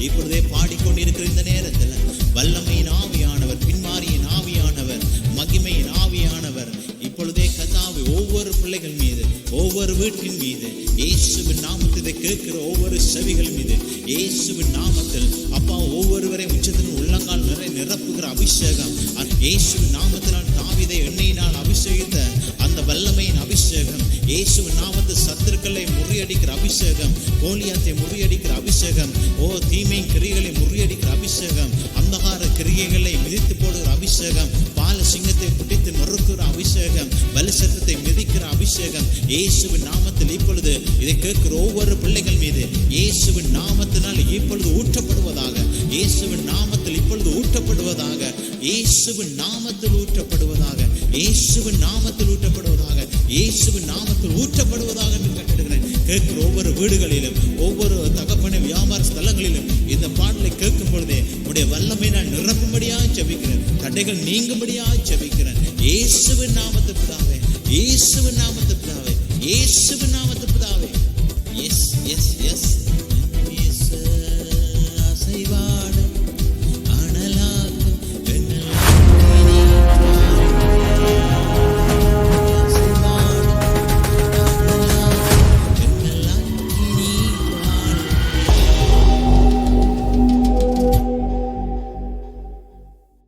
இப்பொழுதே பாடிக்கொண்டிருக்கிற இந்த நேரத்தில் வல்லமையின் ஆவியானவர் பின்மாரியின் ஆவியானவர் மகிமையின் ஆவியானவர் இப்பொழுதே கதாவை ஒவ்வொரு பிள்ளைகள் மீது ஒவ்வொரு வீட்டின் மீது இயேசுவின் நாமத்தில் இதை கேட்கிற ஒவ்வொரு செவிகள் மீது இயேசுவின் நாமத்தில் அப்பா ஒவ்வொருவரை உச்சத்தின் உள்ளங்கால் நிறை நிரப்புகிற அபிஷேகம். இயேசுவின் நாமத்தினால் தாவிதை எண்ணெயினால் அபிஷேகத்தை இயேசு நாமத்து சத்துருக்களை முறியடிக்கிற அபிஷேகம் கோலியாத்தை முறியடிக்கிற அபிஷேகம் ஓ தீமை கிரிகளை முறியடிக்கிற அபிஷேகம் அந்தகார கிரியைகளை மிதித்து போடுகிற அபிஷேகம் பால சிங்கத்தை பிடித்து நொறுக்கிற அபிஷேகம் பலிசத்தத்தை மிதிக்கிற அபிஷேகம். இயேசுவின் நாமத்தில் இப்பொழுது இதை கேட்கிற ஒவ்வொரு பிள்ளைகள் மீது இயேசுவின் நாமத்தினால் இப்பொழுது ஊற்றப்படுவதாக இயேசுவின் நாமத்தில் இப்பொழுது ஊற்றப்படுவதாக இயேசுவின் நாமத்தில் ஊற்றப்படுவதாக இயேசுவின் நாமத்தில் ஊற்றப்படுவதாக இயேசுவின் நாமத்தில் ஊற்றப்படுவதாக என்று கட்டிடுகிறேன் கேட்கிற ஒவ்வொரு வீடுகளிலும் ஒவ்வொரு தகப்பன வியாபார ஸ்தலங்களிலும் இந்த பாடலை கேட்கும் பொழுதே உடைய வல்லமை நான் நிரப்பும்படியாக ஜபிக்கிறேன். தடைகள் நீங்கும்படியாக ஜபிக்கிறேன். இயேசுவின் நாமத்து பிதாவே இயேசுவின் நாமத்து பிதாவே இயேசுவின் நாம